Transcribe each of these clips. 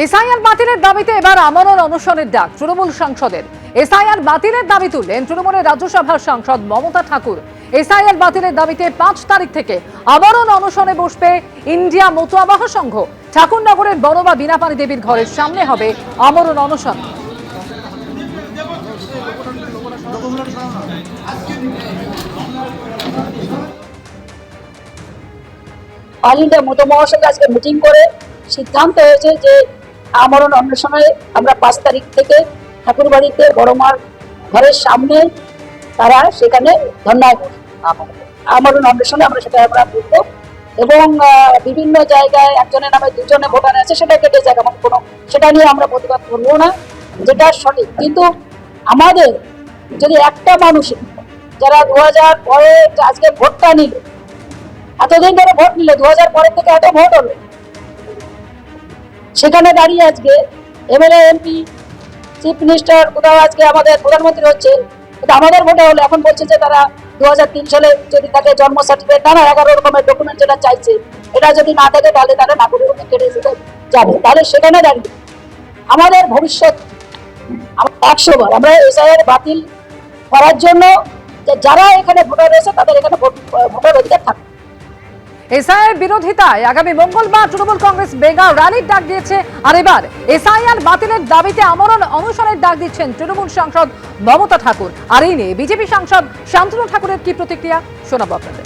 SIR বাতিলের দাবিতে এবার আমরণ অনশনের ডাক তৃণমূল সাংসদের। এসআইআর বাতিলের দাবি তুললেন তৃণমূলের রাজ্যসভার সাংসদ মমতা ঠাকুর। এসআইআর বাতিলের দাবিতে পাঁচ তারিখ থেকে আমরণ অনশনে বসবে ইন্ডিয়া মতুয়াবাহ সংঘ। ঠাকুরনগরের বড়বা বিনাপানি দেবীর ঘরের সামনে হবে আমরণ অনশন। অল মতো মহাসঙ্গে আজকে মিটিং করে সিদ্ধান্ত হয়েছে যে আমরণ অন্বেষণে আমরা পাঁচ তারিখ থেকে ঠাকুর ঠাকুরবাড়িতে বড়মার ঘরের সামনে তারা সেখানে বসবে। আমরণ অন্বেষণে আমরা সেটা আমরা বলব এবং বিভিন্ন জায়গায় একজনের নামে দুজনে ভোটার আছে, সেটা কেটে যাক আমার কোনো সেটা নিয়ে আমরা প্রতিবাদ করব না, যেটা সঠিক কিন্তু আমাদের যদি একটা মানুষ, যারা দু হাজার পরে আজকে ভোটটা নিল, এতদিন ধরে ভোট নিল দু হাজার পরের থেকে এত ভোট হলো সেখানে দাঁড়িয়ে আজকে এমএলএ, এমপি, চিফ মিনিস্টার, কোথাও আজকে আমাদের প্রধানমন্ত্রী হচ্ছে কিন্তু আমাদের ভোটে হলো, এখন বলছে যে তারা দু সালে যদি তাকে জন্ম সার্টিফিকেট নানা এগারো রকমের ডকুমেন্ট যেটা চাইছে, এটা যদি না থাকে তাহলে তারা নাগরিকত্ব কেটে দিতে যাবে। তাহলে সেখানে দাঁড়িয়ে আমাদের ভবিষ্যৎ একশো বার আমরা এসআইআর বাতিল করার জন্য যারা এখানে ভোটার রয়েছে, তাদের এখানে ভোট- ভোটার অধিকার থাকবে। এসআইআর বিরোধিতায় আগামী মঙ্গলবার তৃণমূল কংগ্রেস বেগা র্যালির ডাক দিয়েছে। আর এবার এসআইআর বাতিলের দাবিতে আমরণ অনশনের ডাক দিচ্ছেন তৃণমূল সাংসদ মমতা ঠাকুর। আর এই নিয়ে বিজেপি সাংসদ শান্তনু ঠাকুরের কি প্রতিক্রিয়া, শোনাবো আপনাদের।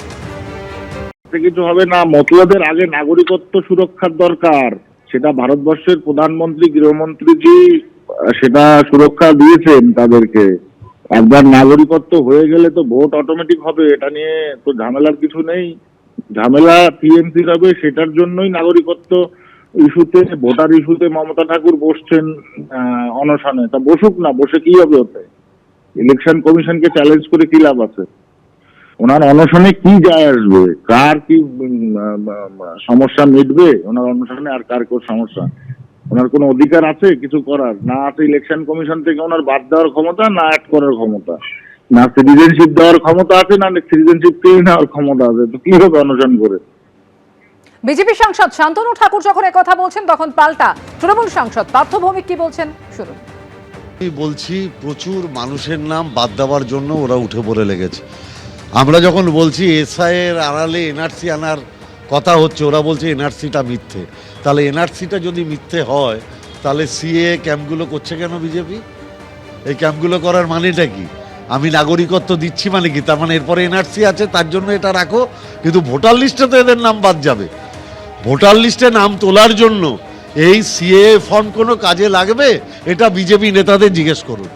কিছু হবে না, মতুয়াদের আগে নাগরিকত্ব সুরক্ষার দরকার, সেটা ভারতবর্ষের প্রধানমন্ত্রী, গৃহমন্ত্রীজি সেটা সুরক্ষা দিয়েছেন তাদেরকে। একবার নাগরিকত্ব হয়ে গেলে তো ভোট অটোমেটিক হবে, এটা নিয়ে তো ঝামেলার কিছু নেই। ঝামেলা টিএমসি হবে সেটার জন্যই নাগরিকত্ব ইস্যুতে, ভোটার ইস্যুতে মমতা ঠাকুর বসছেন অনশনে। তা বসুক না, বসে কি হবে ওতে? ইলেকশন কমিশনকে চ্যালেঞ্জ করে কি লাভ আছে? ওনার অনশনে কি যায় আসবে? কার কি সমস্যা মিটবে? ওনার অনশনে আর কার কোন সমস্যা? ওনার কোনো অধিকার আছে? কিছু করার? না আছে ইলেকশন কমিশন থেকে ওনার বাদ দেওয়ার ক্ষমতা, না অ্যাড করার ক্ষমতা। না সিটিজেনশিপ দেওয়ার ক্ষমতা আছে না সিটিজেনশিপ কেড়ে নেওয়ার ক্ষমতা আছে। তো কি হবে অনশন করে? বিজেপি সাংসদ শান্তনু ঠাকুর যখন কথা বলছেন তখন পাল্টা। তৃণমূল সাংসদ পার্থ ভৌমিক কি বলছেন? শুনুন। আমি বলছি প্রচুর মানুষের নাম বাদ দেওয়ার জন্য ওরা উঠে পড়ে লেগেছে। আমরা যখন বলছি এসআইয়ের আড়ালে এনআরসি আনার কথা হচ্ছে ওরা বলছে এনআরসিটা মিথ্যে। তাহলে এনআরসিটা যদি মিথ্যে হয় তাহলে সিএ ক্যাম্পগুলো করছে কেন বিজেপি? এই ক্যাম্পগুলো করার মানেটা কি? আমি নাগরিকত্ব দিচ্ছি মানে কি? তার মানে এরপরে এনআরসি আছে, তার জন্য এটা রাখো। কিন্তু ভোটার লিস্টে তো এদের নাম বাদ যাবে। ভোটার লিস্টে নাম তোলার জন্য এই সিএ ফর্ম কোনো কাজে লাগবে? এটা বিজেপি নেতাদের জিজ্ঞেস করুন।